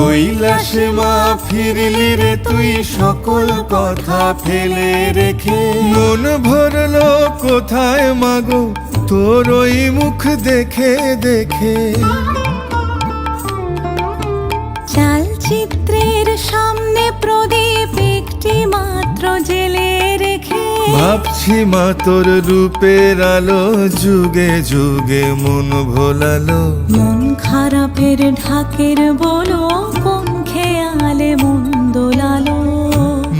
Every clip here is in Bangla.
কৈলাসে মা, ফিরলি রে তুই সকল কথা ফেলে রেখে। মন ভরলো কোথায় মাগো, তোর ওই মুখ দেখে দেখে। চালচিত্রের সামনে প্রদীপ একটি ভাবছি মা তোর রূপের আলো যুগে যুগে মন ভোলালো। মন খারাপের ঢাকের বলো কোন খেয়ালে মন দোলালো?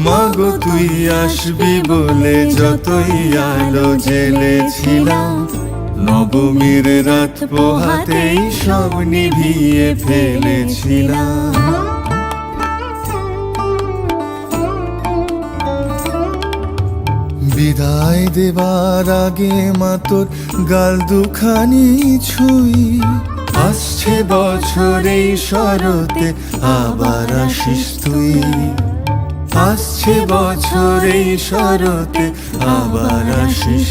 মাগো তুই আসবি বলে যতই আলো জেলেছিলাম নবমীর রাত পোহাতেই সব নিভিয়ে ফেলেছিলাম। বিদায় দেবার আগে মা তোর গাল দুখানি ছুই। আসছে বছরে শরতে আবার আসিস তুই। আসছে বছরে শরতে আবার আসিস